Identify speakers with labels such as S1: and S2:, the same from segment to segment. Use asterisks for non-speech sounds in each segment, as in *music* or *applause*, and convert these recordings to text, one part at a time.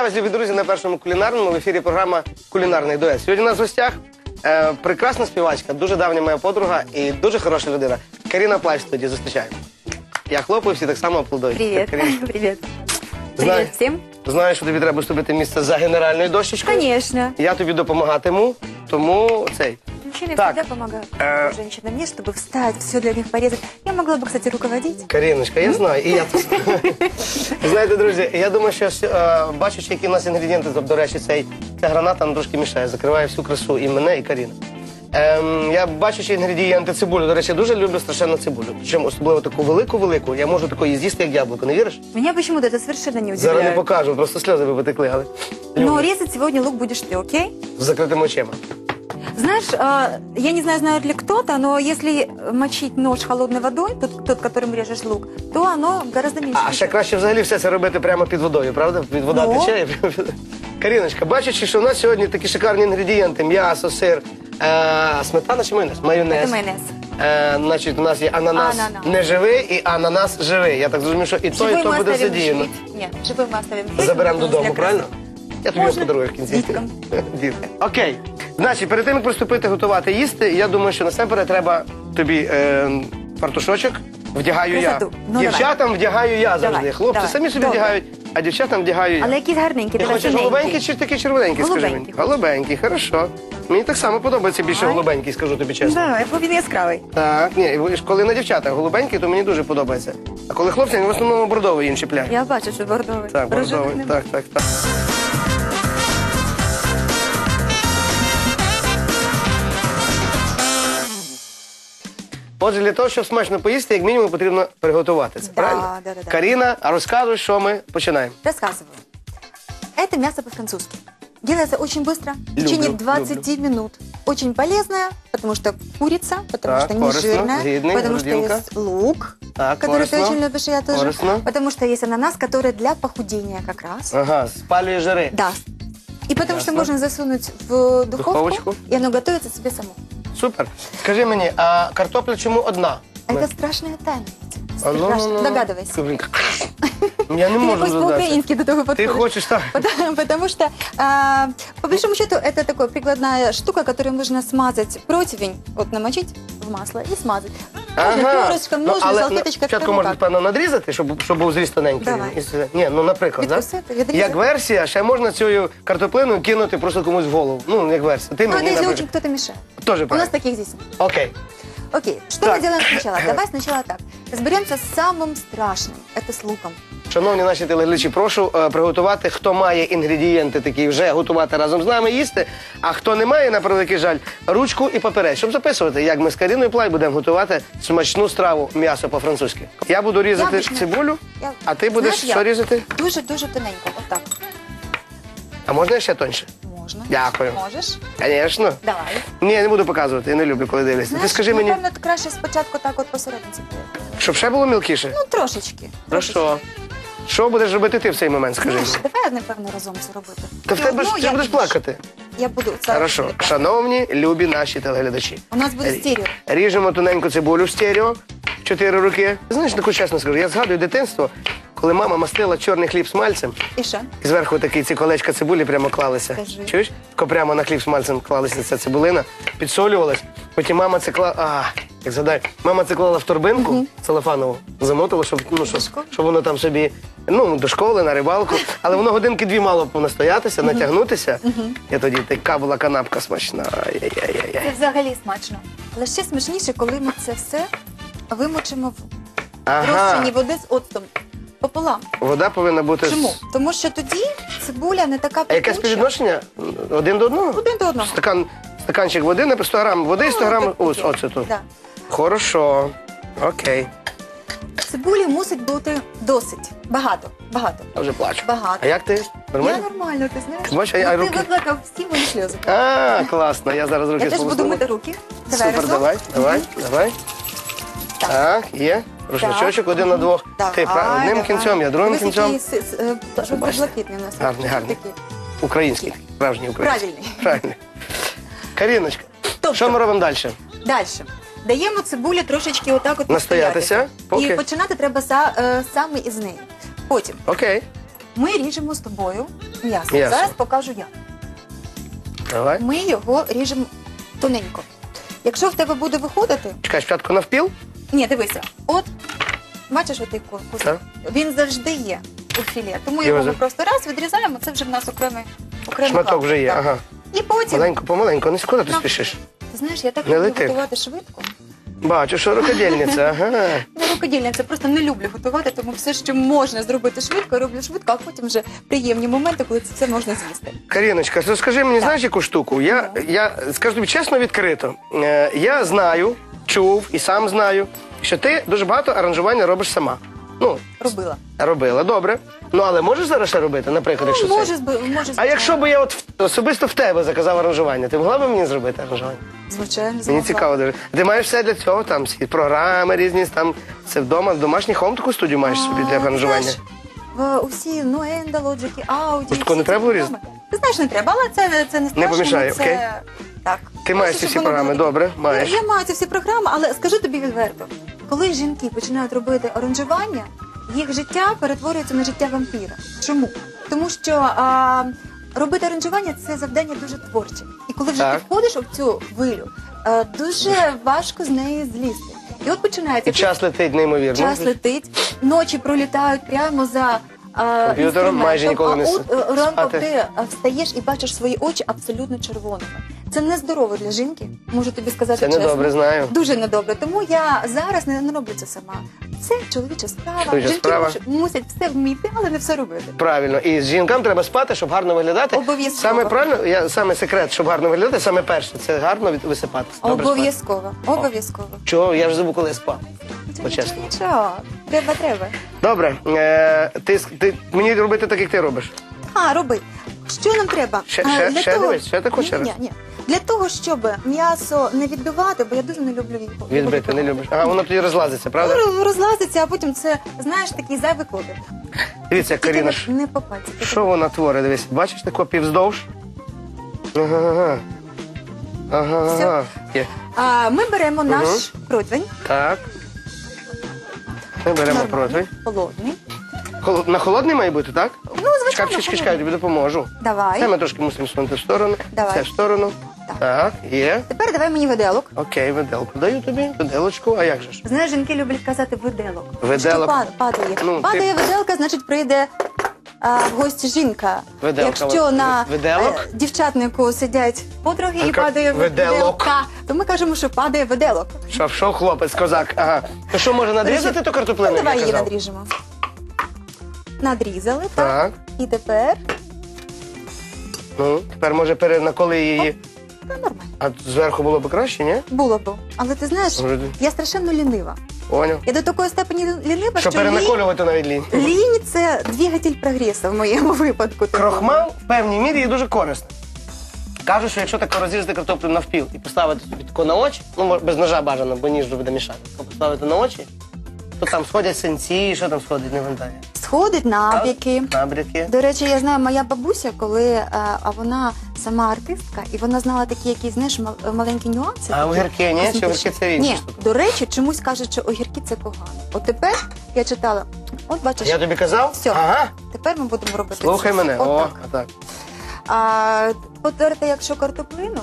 S1: Вітаю вас, любі друзі, на першому кулінарному в ефірі програма Кулінарний дует. Сьогодні у нас в гостях е, прекрасна співачка, дуже давня моя подруга і дуже хороша людина. Каріна Плащ тоді зустрічаємо. Я хлопаю, всі так само аплодують.
S2: Привет.
S1: Привіт *laughs*
S2: Привет.
S1: Знаю.
S2: Привет всем.
S1: Знаю, що тобі треба вступити місце за генеральною дощечкою.
S2: Конечно.
S1: Я тобі допомагатиму, тому цей
S2: Мужчины
S1: Так.
S2: всегда помогают
S1: Э.
S2: женщинам. Мне, чтобы встать, все для них порезать. Я могла бы, кстати, руководить.
S1: Каріночка, я знаю, і я тут. *laughs* Знаєте, друзі, я думаю, що е, бачучи, які в нас інгредієнти, тобто, до речі, цей, ця граната нам трошки мішає, закриває всю красу і мене, і Каріну. Ем, я бачучи інгредієнти цибулю, до речі, я дуже люблю страшенно цибулю. Причому особливо таку велику-велику, я можу такої з'їсти, як яблуко, не віриш?
S2: Меня почему-то это совершенно не
S1: Зараз не
S2: удивляет.
S1: покажу, просто сльози би потекли, але
S2: Но
S1: люблю.
S2: резать сегодня лук будешь ты, окей?
S1: з закритими очима.
S2: Знаешь, а, я не знаю, знает ли кто-то, но если мочить нож холодной водой, тот, тот которым режешь лук, то оно гораздо меньше.
S1: А ще
S2: печет.
S1: краще взагалі все це робити прямо під водою, правда? Під вода
S2: Ну.
S1: тече. Каріночка, бачачи, що у нас сьогодні такі шикарні інгредієнти: м'ясо, сир, е, сметана чи майонез? Майонез.
S2: Это майонез.
S1: Е, значить, у нас є ананас,
S2: Ананас.
S1: не живий і ананас живий. Я так зрозумів, що і то, і
S2: Живой
S1: то
S2: мы
S1: буде
S2: оставим
S1: задіяно.
S2: жить. Нет, живой мы оставим жить.
S1: Заберемо
S2: потому
S1: додому,
S2: для
S1: правильно? Я тобі його
S2: Можна.
S1: подарую в кінці.
S2: Діткам. *laughs*
S1: Діткам. Окей. Значить, перед тим, як приступити готувати їсти, я думаю, що насамперед треба тобі е, фартушочок. Вдягаю я.
S2: Красоту. Ну,
S1: Дівчатам вдягаю я завжди.
S2: Давай,
S1: Хлопці
S2: давай.
S1: самі собі
S2: Добре.
S1: вдягають, а дівчатам вдягаю я.
S2: Але якісь гарненькі,
S1: Ти
S2: давай
S1: хочеш голубенький чи такий червоненький, скажи мені?
S2: Голубенький,
S1: хорошо. Мені так само подобається більше
S2: Давай.
S1: голубенький, скажу тобі чесно.
S2: Да, бо він яскравий.
S1: Так, ні, ви ж коли на дівчатах голубенький, то мені дуже подобається. А коли хлопці, в основному бордовий їм чіпляють.
S2: Я бачу, що бордовий.
S1: Так,
S2: Рожевих
S1: бордовий.
S2: нема.
S1: Так, так, так. Отже, для того, щоб смачно поїсти, як мінімум потрібно приготувати це.
S2: Да,
S1: правильно?
S2: да, да, да.
S1: Каріна, а розказуй, що ми починаємо.
S2: Рассказываю. Это мясо по-французски. Делается очень быстро, в
S1: Люблю,
S2: течение 20
S1: люблю.
S2: минут. Очень полезное, потому что курица, потому
S1: Так,
S2: что не
S1: корисно,
S2: жирная,
S1: видно,
S2: потому что
S1: грудинка.
S2: есть лук,
S1: Так,
S2: который ты
S1: корисно,
S2: очень любишь, и я тоже.
S1: корисно.
S2: Потому что есть ананас, который для похудения как раз.
S1: Ага, спалює жири.
S2: Да. И потому что
S1: Ясно.
S2: можно засунуть в духовку,
S1: Духовочку.
S2: и оно готовится себе само.
S1: Супер. Скажи мені, а картопля чому одна?
S2: Это страшная тайна.
S1: А, ну, ну,
S2: Страшно.
S1: ну.
S2: Догадывайся.
S1: Я не
S2: Ты
S1: можу
S2: хоть
S1: додатися.
S2: по-украински до того
S1: Ти
S2: подходишь.
S1: хочеш так?
S2: Потому, потому что, а, по большому счету, это такая прикладная штука, которую нужно смазать противень, вот намочить в масло и смазать. Перышком,
S1: Ну,
S2: нужно,
S1: але
S2: салфеточка,
S1: спочатку можна, певно, надрізати, щоб, щоб був зріз тоненький.
S2: Давай.
S1: І все. Ні, ну, наприклад, да?
S2: Відкусити, відрізати.
S1: як версія, ще можна цю картоплину кинути просто комусь в голову. Ну, як версія. Ти
S2: Ну,
S1: мені,
S2: если
S1: наприклад.
S2: очень кто-то мешает.
S1: Тоже
S2: У нас
S1: правильно.
S2: таких здесь нет.
S1: Окей.
S2: Окей, что
S1: Так.
S2: мы делаем сначала? *coughs* Давай сначала так. Разберемся с самым страшным. Это с луком.
S1: Шановні наші телеглядачі, прошу е, приготувати, хто має інгредієнти такі вже готувати разом з нами їсти. А хто не має, на превеликий жаль, ручку і папірець, щоб записувати, як ми з Каріною Плай будемо готувати смачну страву м'ясо по-французьки. Я буду різати
S2: Я обычно-
S1: цибулю,
S2: Я-
S1: а ти будеш
S2: Знаешь,
S1: що
S2: я
S1: різати?
S2: Дуже-дуже тоненько. Вот так.
S1: А можна ще тоньше?
S2: Можно.
S1: Дякую.
S2: Можеш?
S1: Звісно.
S2: Давай.
S1: Ні, я не буду показувати, я не люблю, коли дивлюся. Ти
S2: Знаєш,
S1: скажи мені,
S2: Напевно, краще спочатку так от посерединці.
S1: щоб ще було мілкіше?
S2: Ну, трошечки.
S1: Про що? Що будеш робити ти в цей момент, скажи мені?
S2: Знаєш, давай, напевно, разом це робити.
S1: Та в
S2: Ти
S1: тебе ж ти
S2: я
S1: будеш плакати.
S2: Я буду.
S1: Хорошо. Шановні, любі наші телеглядачі.
S2: У нас буде
S1: Рі-
S2: стерео.
S1: Ріжемо тоненьку цибулю в стерео, чотири руки. Знаєш, таку чесно скажу, я згадую дитинство, коли мама мастила чорний хліб з мальцем,
S2: І що?
S1: і зверху такі ці колечка цибулі прямо клалися.
S2: Скажи.
S1: Чуєш? Тако прямо на хліб з мальцем клалася ця цибулина, підсолювалась. Потім мама це клала. А, як згадаю, мама це клала в торбинку целофанову, замотила, щоб, ну, щоб, щоб воно там собі, ну, до школи, на рибалку. Але воно годинки дві мало б настоятися, натягнутися. І тоді така була канапка смачна. Ай-яй-яй-яй.
S2: Це взагалі смачно. Але ще смачніше, коли ми це все вимочимо в
S1: Ага.
S2: розчині води з оцтом пополам.
S1: Вода повинна бути. з-
S2: Чому? Тому що тоді цибуля не така
S1: А яке
S2: пекуча.
S1: співвідношення? Один до одного?
S2: Один до одного.
S1: Стакан, стаканчик води на 100 грам води і 100 грам
S2: так,
S1: ось.
S2: Да.
S1: Хорошо. Окей.
S2: Цибулі мусить бути досить. Багато. Багато.
S1: Я вже плачу.
S2: Багато.
S1: А як ти?
S2: Я
S1: Нормально?
S2: нормально, ти знаєш?
S1: Бачиш, а я-
S2: Ну,
S1: а
S2: ти викликав всі мої сльози.
S1: А, класно. Я зараз руки
S2: Я теж буду
S1: сполосну.
S2: мити руки. Давай
S1: Супер,
S2: разом.
S1: давай, давай, давай.
S2: Так.
S1: Так, є. Рушничочок один на двох. Ти прав- одним
S2: давай.
S1: кінцем, я другим
S2: Дивись,
S1: кінцем.
S2: який с- с- е, жовто-блакитний у нас.
S1: Гарний, гарний.
S2: Такий.
S1: Український, справжній український.
S2: Правильний.
S1: Правильний. Каріночка,
S2: Тобто-
S1: що ми робимо далі?
S2: Далі. Даємо цибулі трошечки отак от
S1: Настоятися,
S2: настоятися.
S1: поки-
S2: І починати треба са, е, саме із неї. Потім
S1: Окей.
S2: Ми ріжемо з тобою м'ясо.
S1: М'ясо.
S2: Зараз покажу як.
S1: Давай.
S2: Ми його ріжемо тоненько. Якщо в тебе буде виходити,
S1: Чекай, спочатку навпіл.
S2: ні, дивися, от бачиш отий корпус,
S1: Так.
S2: він завжди є у філе. Тому
S1: Його
S2: ми просто раз відрізаємо, це вже в нас окремий окремий
S1: Шматок
S2: кадр.
S1: вже є.
S2: Так.
S1: Ага.
S2: І потім,
S1: Маленько, помаленько. Не скоро ти
S2: Ну.
S1: спішиш.
S2: ти знаєш, я так
S1: Не
S2: люблю
S1: лети.
S2: готувати швидко.
S1: Бачу, що рукодільниця. Ага.
S2: Не це просто не люблю готувати, тому все, що можна зробити швидко, роблю швидко, а потім вже приємні моменти, коли це все можна з'їсти.
S1: Каріночка, то скажи мені, знаєш яку штуку? Я, я скажу тобі чесно, відкрито. Е, я знаю, чув і сам знаю, що ти дуже багато аранжування робиш сама. Ну,
S2: Робила.
S1: робила, добре. Ну, але можеш зараз ще робити, наприклад, якщо
S2: Ну,
S1: це.
S2: може, зби- може,
S1: А якщо б я от в- особисто в тебе заказав аранжування, ти могла б мені зробити аранжування?
S2: Звичайно,
S1: Мені цікаво дуже. Ти маєш все для цього, там всі програми різні, там це вдома, домашній хом таку студію маєш собі для аранжування.
S2: усі Лоджики, Ауді.
S1: Ось такого не треба було?
S2: Ти знаєш, не треба, але це, це не страшно.
S1: помішає,
S2: це...
S1: окей.
S2: Так.
S1: Ти маєш ці
S2: щоб
S1: всі
S2: воно
S1: програми,
S2: було
S1: добре, маєш.
S2: Я, я маю ці всі програми, але скажу тобі відверто, коли жінки починають робити оранжування, їх життя перетворюється на життя вампіра. Чому? Тому що а, робити оранжування це завдання дуже творче. І коли вже
S1: Так.
S2: ти входиш у цю хвилю, а, дуже важко з неї злізти. І от починається
S1: І час летить неймовірно.
S2: час летить, ночі пролітають прямо за. а,
S1: Комп'ютером
S2: інструментом,
S1: майже ніколи не
S2: а
S1: с-
S2: от, е, ранком
S1: спати.
S2: ти а, встаєш і бачиш свої очі абсолютно червоними. Це нездорово для жінки, можу тобі сказати
S1: Це
S2: чесно.
S1: недобре, знаю.
S2: Дуже недобре. Тому я зараз не, не роблю це сама. Це чоловіча справа.
S1: Чоловіча
S2: Жінки
S1: справа.
S2: мусять- мусять все вміти, але не все робити.
S1: Правильно, і з жінкам треба спати, щоб гарно виглядати.
S2: Обов'язково.
S1: Саме правильно, я саме секрет, щоб гарно виглядати, саме перше, це гарно від- висипатися. Добре спати.
S2: Обов'язково. Обов'язково.
S1: Чого? Я ж забув, коли я спав.
S2: Нічого,
S1: По-чесному.
S2: нічого. Треба, треба.
S1: Добре, е, ти, с- ти мені робити так, як ти робиш.
S2: А, роби. Що нам треба?
S1: Ще- ще-
S2: для
S1: ще дивись, ще таку ще раз.
S2: ні, ні. Для того, щоб м'ясо не відбивати, бо я дуже не люблю його.
S1: Відбити не любиш. А воно тоді розлазиться, правда?
S2: Ну, розлазиться, а потім це, знаєш, такий зайвий клопіт.
S1: Дивіться, Каріна.
S2: Не по пальці.
S1: Що вона творить? Дивись, бачиш тако півздовж? Ага, ага. Ага,
S2: Все.
S1: ага. Є.
S2: А, ми беремо наш противень.
S1: Так. Ми беремо
S2: Нормальний,
S1: противень.
S2: Холодний.
S1: Холод- На холодний має бути, так?
S2: Ну, звичайно,
S1: Чекай, чекай, тобі допоможу.
S2: Давай.
S1: Це ми трошки мусимо сунути в сторону.
S2: Давай.
S1: Це в сторону.
S2: Так.
S1: Так, є.
S2: Тепер давай мені виделок.
S1: Окей, виделку даю тобі, виделочку, а як же ж?
S2: Знаєш, жінки люблять казати виделок.
S1: Виделок.
S2: Що пад- падає.
S1: Ну,
S2: падає виделка, значить прийде а, в гості жінка.
S1: Виделка,
S2: Якщо на
S1: виделок?
S2: е, дівчатнику сидять подруги і падає
S1: виделок.
S2: виделка, то ми кажемо, що падає виделок.
S1: Що, що хлопець, козак? Ага. То що, може надрізати ту картоплину?
S2: Ну,
S1: як
S2: давай
S1: я
S2: її
S1: казав?
S2: надріжемо. Надрізали, так.
S1: Так.
S2: І тепер
S1: Ну, тепер може перенаколи її.
S2: та нормально.
S1: А зверху було б краще, ні?
S2: Було б. Але ти знаєш,
S1: Може,
S2: я страшенно лінива.
S1: Поняв.
S2: Я до такої степені лінива,
S1: Що
S2: що лінь,
S1: перенаколювати навіть лінь.
S2: лінь це двигатель прогресу в моєму випадку.
S1: Крохмал в певній мірі є дуже корисним. Кажуть, що якщо так розрізати картоплю навпіл і поставити собі тако на очі, ну мож- без ножа бажано, бо ніж буде мішати, тако поставити на очі, то там сходять синці, що там сходить, не вантає.
S2: Сходить набіки.
S1: Набряки.
S2: До речі, я знаю, моя бабуся, коли е, а вона сама артистка, і вона знала такі якісь знаєш мал- маленькі нюанси.
S1: А
S2: такі
S1: огірки, ні? Чи
S2: косметичні.
S1: огірки це інша
S2: Ні, до речі, чомусь кажуть, що огірки це погано. От тепер я читала, от бачиш,
S1: Я тобі казав?
S2: Все.
S1: Ага.
S2: тепер ми будемо робити.
S1: Слухай
S2: це.
S1: мене. О, так.
S2: А потерти, якщо картоплину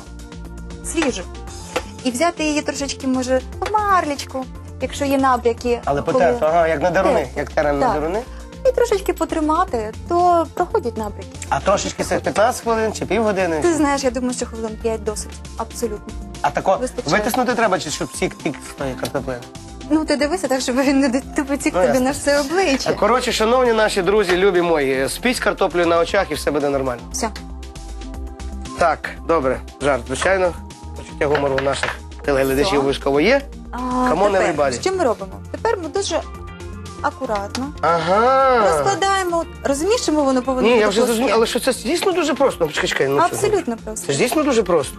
S2: свіжу, і взяти її трошечки, може, в марлічку, якщо є набряки.
S1: Але
S2: коли-
S1: потерто, ага, як на деруни,
S2: Терто.
S1: як терен на
S2: Так.
S1: деруни.
S2: І трошечки потримати, то проходять набряки.
S1: А трошечки це 15 хвилин чи півгодини.
S2: Ти знаєш, я думаю, що хвилин 5 досить. Абсолютно.
S1: А тако
S2: Вистачає.
S1: витиснути треба, чи щоб сік тік з тої картоплини.
S2: Ну, ти дивися так, щоб він не дотик
S1: Ну,
S2: тобі
S1: ясно.
S2: на все обличчя.
S1: Коротше, шановні наші друзі, любі мої, спіть картоплю на очах і все буде нормально.
S2: Все.
S1: Так, добре, жарт, звичайно. Почуття гумору у наших телеглядачів
S2: Все.
S1: обов'язково є.
S2: А,
S1: on,
S2: тепер,
S1: everybody.
S2: що ми робимо? Тепер ми дуже акуратно
S1: Ага.
S2: розкладаємо, розміщимо, воно повинно
S1: Ні,
S2: бути
S1: я вже
S2: плоске.
S1: зрозумів, але що це дійсно дуже просто. Ну, Чекай, чекай, ну, що?
S2: Абсолютно просто.
S1: Це ж дійсно дуже просто.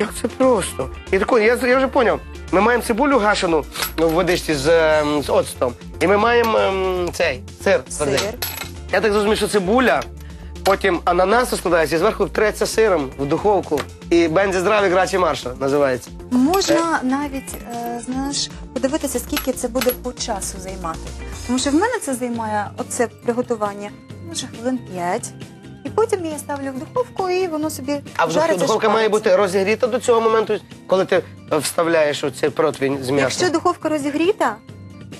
S1: Як це просто? І тако, я, я вже зрозумів. Ми маємо цибулю гашену в водичці з, ем, з оцтом. І ми маємо ем, цей сир. твердий.
S2: Сир.
S1: Я так зрозумів, що цибуля, потім ананас складається, і зверху треться сиром в духовку. І бензі здраві грачі марша називається.
S2: Можна навіть, е, знаєш, подивитися, скільки це буде по часу займати. Тому що в мене це займає оце приготування може хвилин 5. І потім я ставлю в духовку, і воно собі
S1: А в
S2: жариться,
S1: духовка має бути розігріта до цього моменту, коли ти е, вставляєш оцей противень з м'ясом.
S2: Якщо духовка розігріта,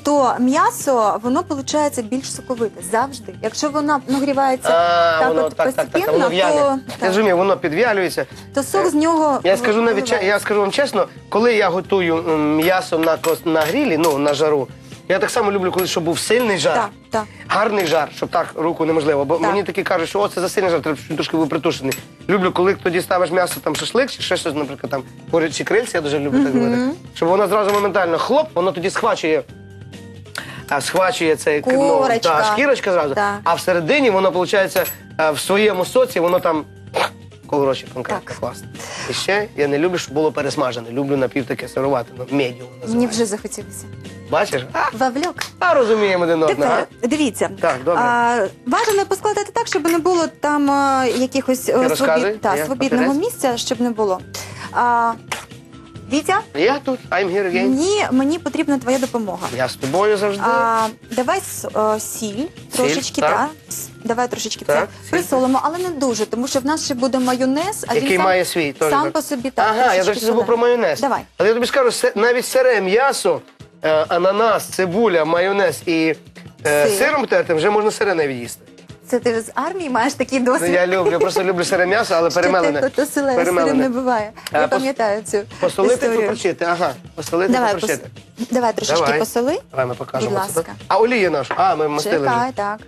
S2: то м'ясо воно виходить більш соковите завжди. Якщо вона нагрівається
S1: А,
S2: так
S1: воно
S2: от
S1: так, так, так,
S2: постепенно,
S1: воно в'яне.
S2: то,
S1: Я
S2: так,
S1: розумію, воно підв'ялюється.
S2: то сок з нього
S1: Я скажу навіть че-
S2: виливається.
S1: я скажу вам чесно, коли я готую м, м'ясо на кос- на грілі, ну на жару. Я так само люблю, коли щоб був сильний жар,
S2: Так, так.
S1: гарний жар, щоб так руку неможливо. Бо
S2: Так.
S1: мені такі кажуть, що о, це за сильний жар, треба щоб трошки був притушений. Люблю, коли тоді ставиш м'ясо там шашлик, чи ще щось, наприклад, там курячі крильці, я дуже люблю так робити. Щоб воно зразу моментально хлоп, воно тоді схвачує. А схвачує цей ну, та, шкірочка зразу,
S2: Так.
S1: а всередині воно, виходить, в своєму соці, воно там колорочі конкретно
S2: Так.
S1: класно. І ще я не люблю, щоб було пересмажене. Люблю напів таке сирувати, ну, медіум
S2: Мені
S1: називається.
S2: вже захотілося.
S1: Бачиш? А, а розуміємо один одного.
S2: Тепер дивіться,
S1: Так, добре.
S2: А, бажано поскладати так, щоб не було там а, якихось е,
S1: розказуй,
S2: та,
S1: я
S2: свобідного
S1: папірець.
S2: місця, щоб не було. А, Вітя.
S1: Я тут, I'm here again.
S2: мені, мені потрібна твоя допомога.
S1: Я з тобою завжди.
S2: А, давай с- е, сіль, трошечки,
S1: так.
S2: С- Давай трошечки
S1: Так,
S2: це
S1: сіль.
S2: присолимо, але не дуже, тому що в нас ще буде майонез, а
S1: який
S2: він сам,
S1: має свій. теж,
S2: сам
S1: так.
S2: по собі так.
S1: Ага, я
S2: трошечки
S1: завжди забув про
S2: солений.
S1: майонез.
S2: Давай.
S1: Але я тобі скажу, се- навіть сире м'ясо, е, ананас, цибуля, майонез і е,
S2: Сир.
S1: сиром тертим вже можна сире навіть їсти.
S2: Це ти з армії маєш такий
S1: Ну,
S2: досвід.
S1: я люблю, я просто люблю сире м'ясо, але перемелене.
S2: Ти, то сирим не буває.
S1: А,
S2: Я пам'ятаю цю
S1: Посолити,
S2: історію.
S1: поперчити. Ага, посолити,
S2: Давай,
S1: поперчити.
S2: пос... Давай трошечки
S1: Давай.
S2: посоли.
S1: Давай ми покажемо.
S2: Будь
S1: це,
S2: ласка.
S1: А олія наша? А, ми мастили вже.
S2: Чекай, так.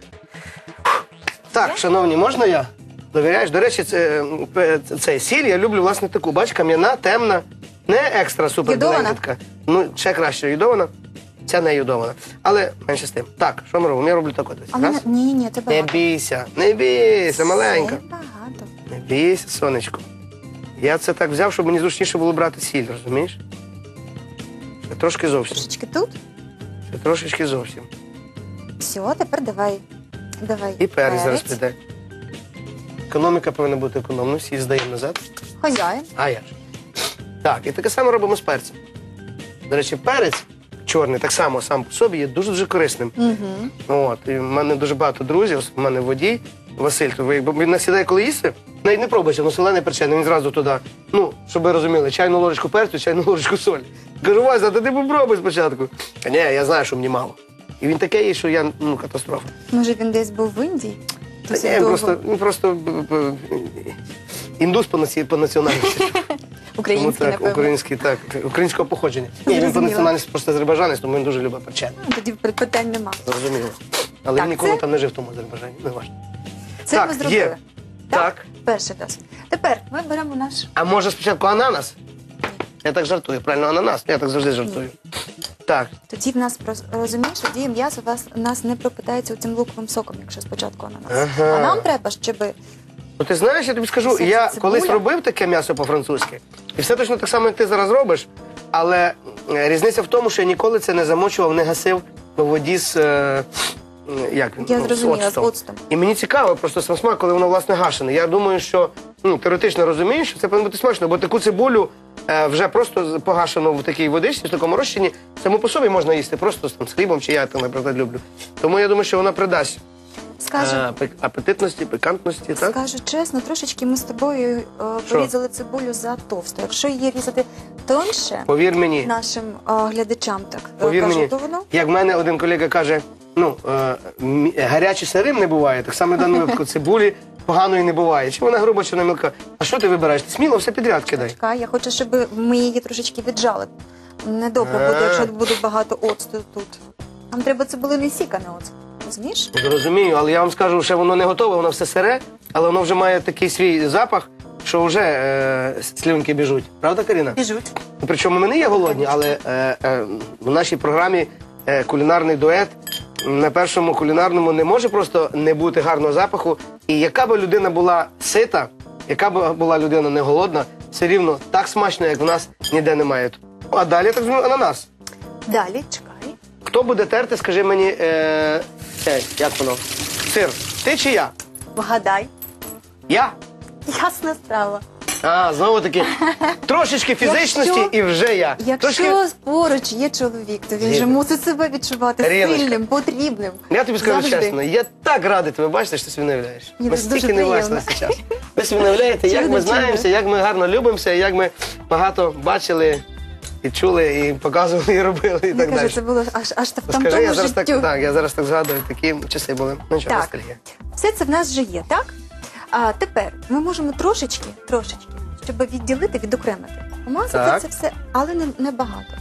S1: Так, шановні, можна я? Довіряєш? До речі, це, м, пе- цей сіль я люблю власне таку. Бач, кам'яна, темна, не екстра супер
S2: Йодована?
S1: Ну, ще краще йодована. Ця не йодована. Але менше з тим. Так, що ми робимо? Я роблю так от. Раз.
S2: ні, ні, це
S1: Не
S2: багато.
S1: бійся, не бійся, маленька.
S2: Це багато.
S1: Не бійся, сонечко. Я це так взяв, щоб мені зручніше було брати сіль, розумієш? Це трошки зовсім.
S2: Трошечки тут.
S1: Це трошечки зовсім.
S2: Все, тепер давай. Давай.
S1: І перець зараз піде. Економіка повинна бути економною, всі здаємо назад.
S2: Хазяїн.
S1: А я ж. Так, і таке саме робимо з перцем. До речі, перець чорний так само сам по собі є дуже-дуже корисним.
S2: Угу.
S1: От, і в мене дуже багато друзів, в мене водій, Василь, то ви якби він насідає, коли їсти, навіть не пробуйте, ну солене перчене, він зразу туди. Ну, щоб ви розуміли, чайну ложечку перцю, чайну ложечку солі. Кажу, Вася, та ти попробуй спочатку. А ні, я знаю, що мені мало. І він таке є, що я ну, катастрофа.
S2: Може він десь був в Індії?
S1: Та ні, він просто, він просто б- б- індус по, наці- по національності. Тому
S2: Український,
S1: так,
S2: напевно.
S1: український, так, українського походження. Ні, він по
S2: Зрозуміла.
S1: національності просто азербайджанець, тому він дуже любить перчене.
S2: Ну, Тоді питань нема.
S1: Зрозуміло. Але
S2: Так,
S1: він ніколи
S2: це-
S1: там не жив в тому Азербайджані. Не важливо.
S2: Це
S1: Так,
S2: ми зробили.
S1: є. Так.
S2: Перший досвід. Тепер ми беремо наш.
S1: А може спочатку ананас? Я так жартую, правильно, ананас. Я так завжди жартую. Так.
S2: Тоді в нас прос- розумієш, тоді м'ясо вас нас не пропитається цим луковим соком, якщо спочатку ананас.
S1: Ага.
S2: А нам треба, щоб
S1: Ну ти знаєш, я тобі скажу,
S2: Це
S1: я
S2: цибуля?
S1: колись робив таке м'ясо по-французьки, і все точно так само, як ти зараз робиш. Але е, різниця в тому, що я ніколи це не замочував, не гасив у воді з. е, Як він?
S2: Я
S1: Ну,
S2: зрозуміла, з оцтом.
S1: І мені цікаво просто сам смак, коли воно власне гашене. Я думаю, що ну, теоретично розумію, що це повинно бути смачно, бо таку цибулю е, вже просто з- погашену в такій водичці, в такому розчині, саму по собі можна їсти просто з, там, з хлібом, чи я там, наприклад, люблю. Тому я думаю, що вона придасть
S2: скажу,
S1: е, апетитності, пикантності, так?
S2: скажу чесно, трошечки ми з тобою е,
S1: Що?
S2: порізали цибулю за товсто. Якщо її різати тоньше
S1: Повір мені.
S2: нашим е, глядачам, так е,
S1: Повір
S2: кажу,
S1: мені,
S2: то воно
S1: як в мене один колега каже, ну е, мі- гарячий сирим не буває, так само в даному випадку цибулі поганої не буває. Чи вона груба, чи вона мілка. А що ти вибираєш? Ти сміло все підряд кидай.
S2: Чекай, я хочу, щоб ми її трошечки віджали. Недобре буде, якщо буде багато оцту тут. Нам треба цибулиний сік, а не оцет. Розумієш?
S1: Зрозумію, але я вам скажу, що воно не готове, воно все сире, але воно вже має такий свій запах, що вже е, слюнки біжуть. Правда, Каріна?
S2: Біжуть.
S1: Причому ми не є голодні, але е, е, в нашій програмі е, кулінарний дует на першому кулінарному не може просто не бути гарного запаху. І яка би людина була сита, яка б була людина не голодна, все рівно так смачно, як в нас ніде немає. А далі так зрозумів, ананас.
S2: Далі, чекай.
S1: Хто буде терти, скажи мені, е, е, як воно? Сир. Ти чи я?
S2: Вгадай.
S1: Я?
S2: Ясна справа.
S1: А, знову таки, трошечки фізичності
S2: Якщо-
S1: і вже я. Трошки...
S2: Якщо поруч є чоловік, то він же мусить себе відчувати
S1: Ріночка.
S2: сильним, потрібним.
S1: Я тобі скажу
S2: Завжди.
S1: чесно, я так радий тебе бачити, що ти собі не уявляєш.
S2: Мені
S1: Ми
S2: дуже
S1: стільки не
S2: приємно.
S1: бачилися час. Ви собі не уявляєте, як
S2: Чудо,
S1: ми
S2: чудо.
S1: знаємося, як ми гарно любимося, як ми багато бачили і чули, і показували, і робили, і
S2: Я
S1: так далі.
S2: це було аж аж так.
S1: Скажи, я
S2: тому
S1: зараз так, так, я зараз так згадую, такі часи були. Ну що,
S2: Так.
S1: ностальгія.
S2: Все це в нас вже є, так? А тепер ми можемо трошечки, трошечки, щоб відділити, відокремити. Помазати
S1: Так.
S2: це все, але не, не багато.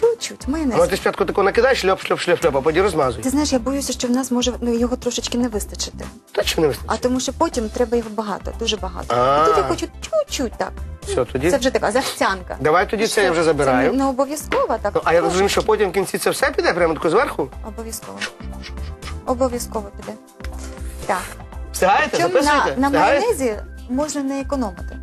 S2: Чуть-чуть, майонез.
S1: Ну, ти спочатку таку накидаєш, шльоп, шльоп, шльоп, шльоп, а потім розмазуй.
S2: Ти знаєш, я боюся, що в нас може ну, його трошечки не вистачити.
S1: Та що не
S2: А тому що потім треба його багато, дуже багато.
S1: А.
S2: І тут я хочу чуть-чуть так.
S1: Все, тоді.
S2: Це вже така захцянка.
S1: Давай тоді це я вже
S2: Це
S1: забираю.
S2: не, не обов'язково, так.
S1: Ну, а я розумію, що потім в кінці це все піде прямо тако зверху.
S2: Обов'язково. Обов'язково піде. Так.
S1: Встигаєте?
S2: Чому на, на
S1: Встигаєте?
S2: майонезі можна не економити.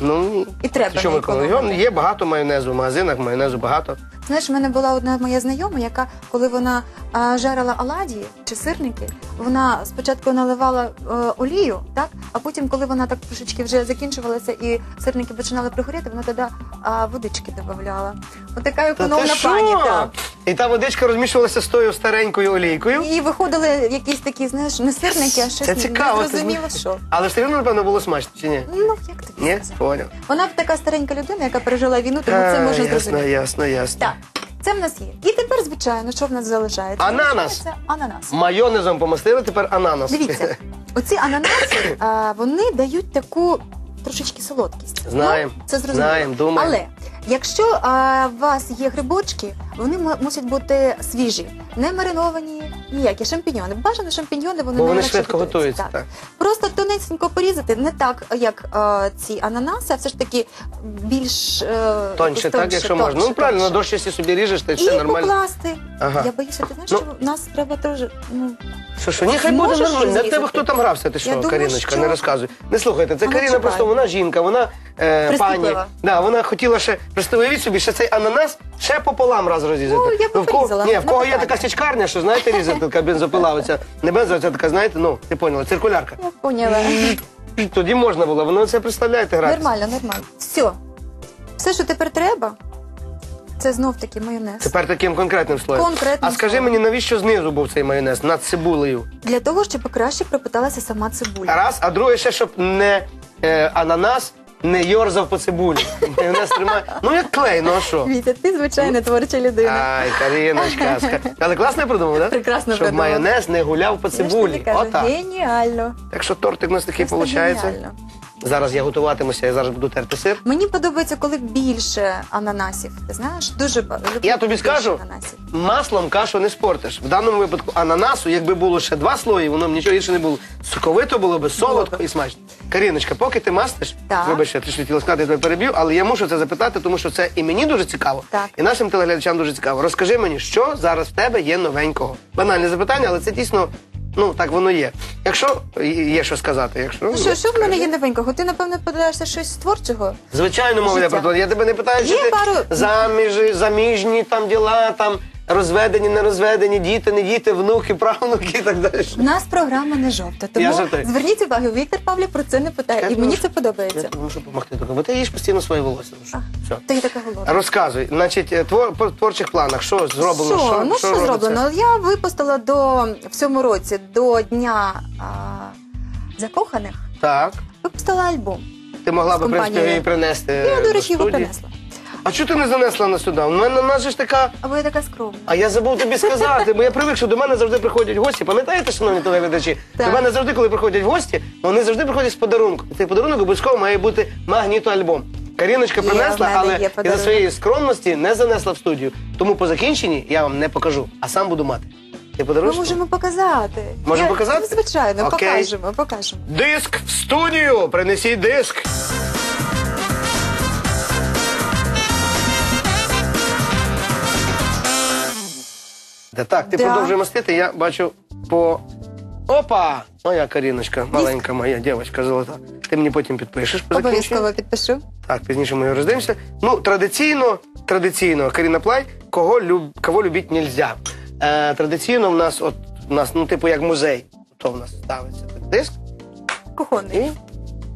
S1: Ну,
S2: І треба
S1: що ви коли? Є багато майонезу в магазинах, майонезу багато.
S2: Знаєш, в мене була одна моя знайома, яка, коли вона а, жарила оладії чи сирники, вона спочатку наливала е, олію, так, а потім, коли вона так трошечки вже закінчувалася і сирники починали пригоріти, вона тоді а, водички додавала. Отака
S1: Та
S2: економна
S1: що?
S2: пані. Так.
S1: І та водичка розмішувалася з тою старенькою олійкою.
S2: І виходили якісь такі, знаєш, не сирники, а щось
S1: Це цікаво.
S2: не зрозуміло, що.
S1: Але все одно, напевно, було смачно, чи ні?
S2: Ну, як тобі
S1: Ні?
S2: сказати?
S1: Поняв.
S2: Вона така старенька людина, яка пережила війну, тому це
S1: А,
S2: можна
S1: ясно,
S2: зрозуміти.
S1: ясно, ясно.
S2: Так, це в нас є. І тепер, звичайно, що в нас залишається?
S1: Ананас.
S2: Це ананас.
S1: Майонезом помастили, тепер ананас.
S2: Дивіться, *laughs* оці ананаси, а, вони дають таку трошечки солодкість.
S1: Знаємо,
S2: Ну, це зрозуміло.
S1: знаємо, думаємо.
S2: Але якщо а, у вас є грибочки, вони мусять бути свіжі, не мариновані, ніякі шампіньони. Бажано шампіньони, вони
S1: Бо вони
S2: найлегше
S1: швидко готуються.
S2: Так. Просто тонесенько порізати, не так, як а, ці ананаси, а все ж таки більш е,
S1: Тоньше,
S2: якось
S1: так, якщо
S2: тонше,
S1: можна. Ну правильно, на
S2: тонше.
S1: дощисті собі ріжеш, та й
S2: І
S1: все нормально.
S2: покласти.
S1: Ага.
S2: Я боюся, ти знаєш,
S1: Ну.
S2: що в нас треба теж. Ну,
S1: Що, що, ні, хай
S2: Можеш
S1: буде нормально. В тебе
S2: розрізати?
S1: хто там грався, ти
S2: Я
S1: що,
S2: думаю,
S1: Каріночка,
S2: що-
S1: не розказуй. Не слухайте, це
S2: Вона
S1: Каріна
S2: чекає.
S1: просто, вона жінка, вона е, пані.
S2: Прискіплива.
S1: Да, вона хотіла ще, просто уявіть собі, ще цей ананас ще пополам раз розрізати.
S2: Ну, я б
S1: в кого,
S2: порізала,
S1: ні, в кого є така січкарня, що знаєте, різати, така бензопила, оця, не бензова, це така, знаєте, ну, ти поняла, циркулярка.
S2: я поняла.
S1: Тоді можна було, воно це представляєте, грати.
S2: Нормально, нормально. Все. Все, що тепер треба, це знов таки майонез.
S1: Тепер таким конкретним слоєм.
S2: Конкретним
S1: а скажи
S2: слоєм.
S1: мені, навіщо знизу був цей майонез над цибулею?
S2: Для того, щоб краще пропиталася сама цибуля.
S1: Раз, а друге ще, щоб не е, ананас не йорзав по цибулі. Майонез тримає. Ну як клей, ну а що?
S2: Вітя, ти звичайно творча людина.
S1: Ай, Каріночка. ска- Але класно я придумав, так?
S2: Прекрасно
S1: Щоб
S2: придумав.
S1: майонез не гуляв по
S2: Я ж тобі
S1: цибулі.
S2: кажу,
S1: Отак.
S2: геніально.
S1: Так що тортик у нас такий
S2: Просто
S1: виходить.
S2: геніально.
S1: Зараз я готуватимуся, я зараз буду терти сир.
S2: Мені подобається, коли більше ананасів. Ти знаєш, дуже ба- люблю
S1: Я тобі
S2: більше
S1: скажу,
S2: ананасів.
S1: маслом кашу не спортиш. В даному випадку ананасу, якби було ще два слої, воно б нічого інше не було. Соковито було би, солодко і смачно. Каріночка, поки ти мастиш,
S2: Так.
S1: я трішки хотіла сказати, я тебе переб'ю, але я мушу це запитати, тому що це і мені дуже цікаво,
S2: Так.
S1: і нашим телеглядачам дуже цікаво. Розкажи мені, що зараз в тебе є новенького. Банальне запитання, але це дійсно, ну так воно є. Якщо є що сказати, якщо
S2: Ну що, що в мене є новенького? Ти, напевно, подаєшся щось з творчого?
S1: Звичайно, мова йде
S2: Життя.
S1: про те. Я тебе не питаю, чи
S2: Є
S1: ти
S2: пару-
S1: заміж, заміжні там діла, там розведені, не розведені, діти, не діти, внуки, правнуки і так далі.
S2: У нас програма не жовта, тому
S1: Я
S2: зверніть увагу, Віктор Павлік про це не питає, і мені це
S1: Я
S2: подобається.
S1: тобі можу допомогти тільки, бо ти їш постійно своє волосся. Ну, що? Все.
S2: Ти є така голодна.
S1: Розказуй, значить, е, твор, по творчих планах, що зроблено?
S2: Що? ну що,
S1: робиться?
S2: зроблено? Я випустила до в цьому році до дня а, закоханих.
S1: Так.
S2: Випустила альбом.
S1: Ти могла
S2: З
S1: би, в принципі,
S2: компанією.
S1: її принести.
S2: Я,
S1: е,
S2: до речі, його
S1: студії.
S2: принесла.
S1: А чого ти не занесла на сюди? У мене у нас же ж така.
S2: Або я така скромна.
S1: А я забув тобі сказати, бо я привик, що до мене завжди приходять гості. Пам'ятаєте, шановні телеглядачі?
S2: Так.
S1: До мене завжди, коли приходять гості, вони завжди приходять з подарунком. Цей подарунок обов'язково має бути магнітоальбом. Каріночка
S2: Є,
S1: принесла,
S2: в мене
S1: але із-за
S2: подарунок.
S1: своєї скромності не занесла в студію. Тому по закінченні я вам не покажу, а сам буду мати. Ти
S2: Ми
S1: подаруєш?
S2: можемо показати.
S1: Можемо
S2: Я-
S1: показати?
S2: Звичайно,
S1: Окей.
S2: покажемо, покажемо.
S1: Диск в студію! Принесіть диск! Та так, ти
S2: Да.
S1: продовжуй мастити, я бачу по. Опа! Моя Каріночка, маленька моя дівчинка золота. Ти мені потім підпишеш по закінченню.
S2: Обов'язково підпишу.
S1: Так, пізніше ми його роздивимося. Ну, традиційно, традиційно, Каріна Плай, кого, люб, кого любить нельзя. Е, традиційно в нас, от, у нас, ну, типу, як музей. То в нас ставиться диск
S2: Кухонний.
S1: і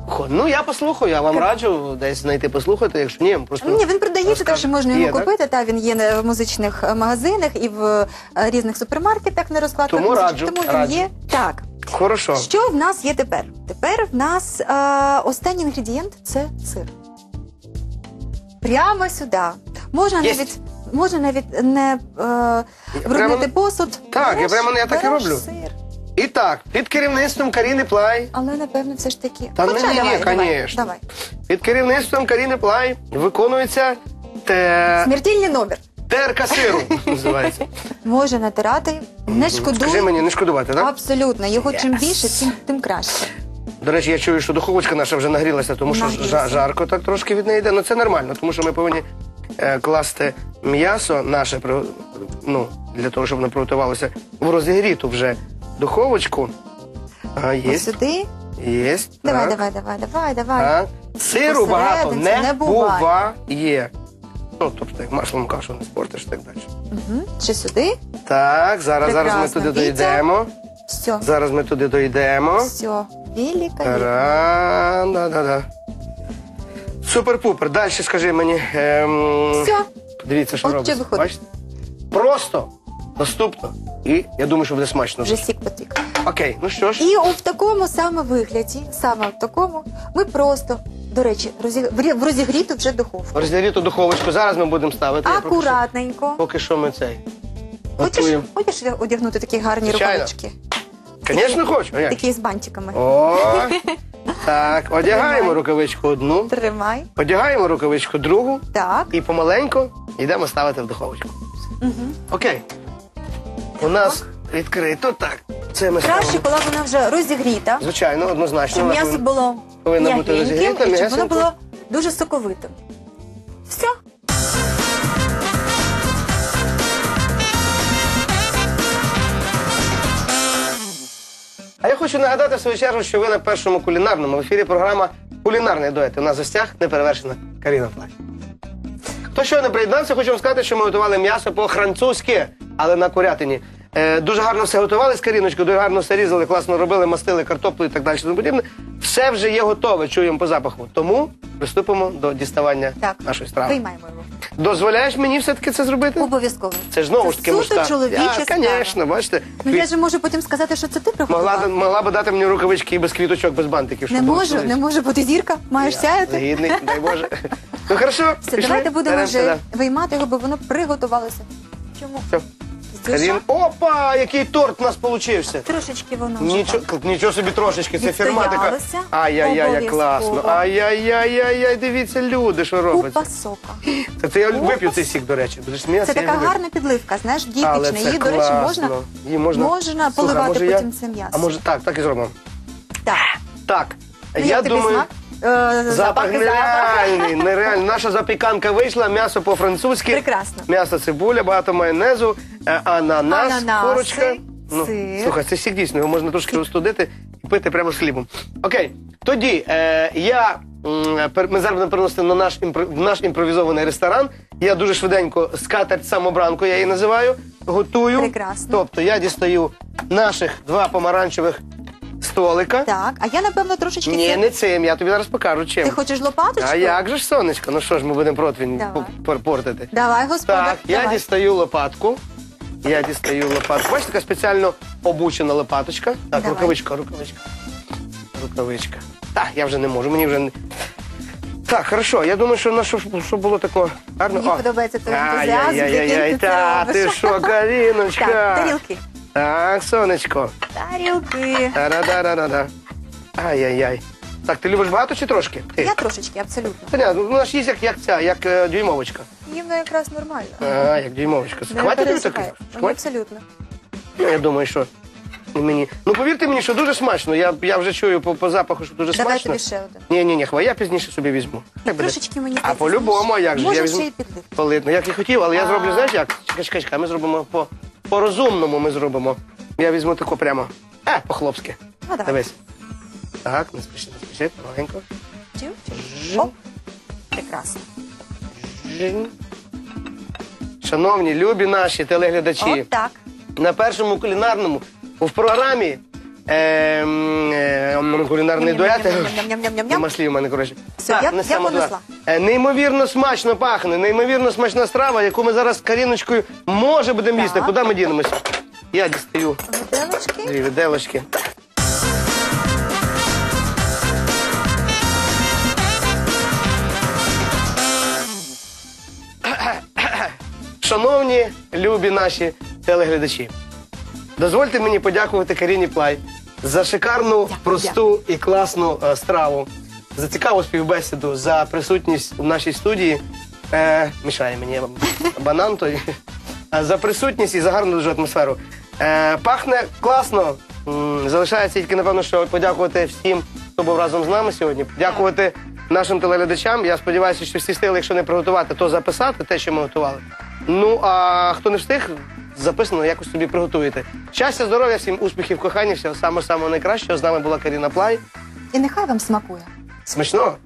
S1: Хо- Ну, я послухаю, я вам раджу десь знайти послухати, якщо ні, просто.
S2: Ні, він продається, так що можна його
S1: Є,
S2: купити. Та він є в музичних е, магазинах і в е, різних супермаркетах на розкладках.
S1: Тому
S2: музичних.
S1: раджу,
S2: Тому він
S1: раджу.
S2: є. Так.
S1: Хорошо.
S2: Що в нас є тепер? Тепер в нас е, останній інгредієнт це сир. Прямо сюди. Можна
S1: Єсть.
S2: навіть можна навіть не е,
S1: прямо-
S2: посуд.
S1: Так, я прямо- я так і
S2: береш
S1: роблю.
S2: Сир.
S1: І так, під керівництвом Каріни Плай.
S2: Але напевно все ж таки.
S1: Та
S2: Хоча,
S1: ні, ні,
S2: давай,
S1: ні,
S2: давай, давай.
S1: Під керівництвом Каріни Плай виконується те...
S2: Смертельний номер.
S1: терка сиру. Називається. *laughs*
S2: Може натирати, не шкодуй.
S1: Скажи мені, не шкодувати, так?
S2: Абсолютно. Його чим більше, тим, тим краще.
S1: До речі, я чую, що духовочка наша вже нагрілася, тому що
S2: Нагрілася.
S1: жа- жарко так трошки від неї йде. Ну це нормально, тому що ми повинні е, класти м'ясо наше при- ну, для того, щоб воно приготувалося в розігріту вже духовочку. А, є,
S2: сюди.
S1: є.
S2: Давай,
S1: так,
S2: давай, давай, давай, давай.
S1: Так. Сиру багато не,
S2: не буває.
S1: буває. Ну, тобто, як маслом кашу не спортиш так далі.
S2: Угу. Ще сюди.
S1: Так, зараз, зараз ми туди
S2: Вітя.
S1: дойдемо.
S2: Все.
S1: Зараз ми туди дойдемо.
S2: Все. Великолепно.
S1: Та-ра, да-да-да. Супер-пупер. Далі скажи мені. Ем...
S2: Все.
S1: Дивіться, що
S2: От
S1: робиться. Бачите? Просто, доступно. І я думаю, що буде смачно.
S2: Вже сік потік.
S1: Окей, ну що ж.
S2: І в такому саме вигляді, саме в такому, ми просто, до речі, розі- в рі- в розігріту вже духовку.
S1: Розігріту духовочку. Зараз ми будемо ставити. Я поки що-
S2: Акуратненько.
S1: Поки що ми цей.
S2: Хочеш,
S1: Готуємо.
S2: хочеш одягнути такі гарні
S1: Звичайно.
S2: рукавички?
S1: Звісно, хочу. А як?
S2: Такі з бантиками.
S1: О, так, одягаємо рукавичку одну,
S2: Тримай.
S1: одягаємо рукавичку другу
S2: Так.
S1: і помаленьку йдемо ставити в духовочку.
S2: Угу.
S1: Окей. У нас відкрито так. Це ми
S2: Краще,
S1: ставимо.
S2: коли вона вже розігріта,
S1: Звичайно, однозначно.
S2: щоб
S1: вона
S2: м'ясо
S1: повинна-
S2: було
S1: повинна бути
S2: м'ягеньким
S1: розігріта,
S2: і щоб воно
S1: м'ясенько.
S2: було дуже соковитим. Все.
S1: А я хочу нагадати в свою чергу, що ви на першому кулінарному в ефірі програма Кулінарний дует. У нас в гостях неперевершена Каріна Плак. Хто щойно приєднався, хочу вам сказати, що ми готували м'ясо по-французьки, але на курятині. Е, дуже гарно все готували з Каріночкою, дуже гарно все різали, класно робили, мастили картоплю і так далі. Тому подібне. Все вже є готове, чуємо по запаху. Тому приступимо до діставання
S2: Так.
S1: нашої страви.
S2: Виймаємо його.
S1: Дозволяєш мені все-таки це зробити?
S2: Обов'язково.
S1: Це ж знову ж таки
S2: суто
S1: муштар.
S2: чоловіча справа.
S1: Звісно, бачите.
S2: Ну я ж можу потім сказати, що це ти приготував.
S1: Могла, могла би дати мені рукавички і без квіточок, без бантиків.
S2: Не
S1: щоб було
S2: можу,
S1: чоловіче.
S2: не може бути зірка, маєш сяяти.
S1: Загідний, дай Боже. Ну хорошо,
S2: Все,
S1: пішли.
S2: давайте будемо
S1: Беремо
S2: вже
S1: сюди.
S2: виймати його, бо воно приготувалося. Чому?
S1: Все. Карін. Опа, який торт у нас получився.
S2: Трошечки воно вже
S1: Нічого,
S2: так.
S1: нічого собі трошечки, це фірма така.
S2: Відстоялося.
S1: Ай-яй-яй, як
S2: Обов'язково.
S1: класно. Ай-яй-яй-яй, дивіться, люди, що робиться.
S2: Купа сока.
S1: Це, це я
S2: Купа
S1: вип'ю цей сік, до речі. Будеш сміятися?
S2: Це
S1: я
S2: така гарна підливка, знаєш,
S1: Але
S2: дієтична.
S1: це
S2: Її, до речі,
S1: класно.
S2: можна,
S1: Її можна,
S2: можна
S1: Слухай,
S2: поливати
S1: може я-
S2: потім це м'ясо.
S1: А може так, так і зробимо.
S2: Так.
S1: Так,
S2: Ну,
S1: я
S2: як тобі
S1: думаю...
S2: смак? Е,
S1: Запах нереальний, нереальний. Наша запіканка вийшла, м'ясо по-французьки.
S2: Прекрасно.
S1: М'ясо цибуля, багато майонезу, е, ананас,
S2: Ананаси,
S1: курочка. Ну,
S2: сир.
S1: слухай, це сік дійсно, його можна трошки розтудити і пити прямо з хлібом. Окей, тоді е, я, м, пер- ми зараз будемо переносити на наш, імпро- в наш імпровізований ресторан. Я дуже швиденько скатерть самобранку, я її називаю, готую.
S2: Прекрасно.
S1: Тобто я дістаю наших два помаранчевих столика.
S2: Так, а я, напевно, трошечки...
S1: Ні, не цим, я тобі зараз покажу чим.
S2: Ти хочеш лопаточку?
S1: А як же ж сонечко? Ну що ж, ми будемо противень
S2: Давай.
S1: пор- портити.
S2: Давай, господар,
S1: Так, я
S2: давай.
S1: дістаю лопатку. Я дістаю лопатку. Бачите, така спеціально обучена лопаточка. Так,
S2: Давай.
S1: рукавичка, рукавичка. Рукавичка. Так, я вже не можу, мені вже не. Так, хорошо, я думаю, що на що, що було таке гарно.
S2: Мені подобається той ентузіазм, яким ти це
S1: та, ти що, Каріночка?
S2: Так, тарілки.
S1: Так, сонечко.
S2: Тарілки.
S1: Та-да-да-да-да. Ай-яй-яй. Так, ти любиш багато чи трошки? Ти?
S2: Я трошечки, абсолютно.
S1: Та ні, ну, вона ж їсть як, як ця, як е, дюймовочка.
S2: Їм ну, якраз нормально.
S1: А, як дюймовочка.
S2: Не
S1: Хватить тобі таких?
S2: Ну,
S1: Хватить?
S2: Абсолютно.
S1: Ну, я думаю, що мені. Ну повірте мені, що дуже смачно. Я, я вже чую по, по запаху, що дуже
S2: Давай
S1: смачно.
S2: тобі ще один.
S1: Ні, ні, ні, хвай, я пізніше собі візьму. Так буде.
S2: Трошечки мені
S1: А
S2: здається,
S1: по-любому, а як же?
S2: Може,
S1: я візьму
S2: ще й підлив.
S1: Политно. Як і хотів, але я зроблю, знаєш як? Чекай, чекай, чекай, ми зробимо по, по-розумному ми зробимо. Я візьму тако прямо. Е, по-хлопськи.
S2: Ну, давай.
S1: Дивись. Так, не спіши, не спіши, маленько.
S2: Чу-чу. Оп. Прекрасно.
S1: Шановні, любі наші телеглядачі.
S2: От так.
S1: на першому кулінарному в програмі ем, е, м, кулінарний дует. Нема слів у мене, коротше.
S2: Все, я-
S1: несемо
S2: понесла.
S1: Е, Неймовірно смачно пахне, неймовірно смачна страва, яку ми зараз з Каріночкою може будемо їсти. Куди ми дінемося? Я дістаю
S2: Виделочки.
S1: дві виделочки. Шановні любі наші телеглядачі, дозвольте мені подякувати Каріні Плай за шикарну, просту і класну е, страву, за цікаву співбесіду, за присутність в нашій студії. Е, мішає мені банан той. *laughs* Е, За присутність і за гарну дуже атмосферу. Е, пахне класно. М, Залишається тільки, напевно, що подякувати всім, хто був разом з нами сьогодні. Подякувати нашим телеглядачам. Я сподіваюся, що всі встигли, якщо не приготувати, то записати те, що ми готували. Ну а хто не встиг, записано, якось собі приготуєте. Щастя, здоров'я, всім успіхів, кохання, всього самого самого найкращого. З нами була Каріна Плай.
S2: І нехай вам смакує.
S1: Смачного!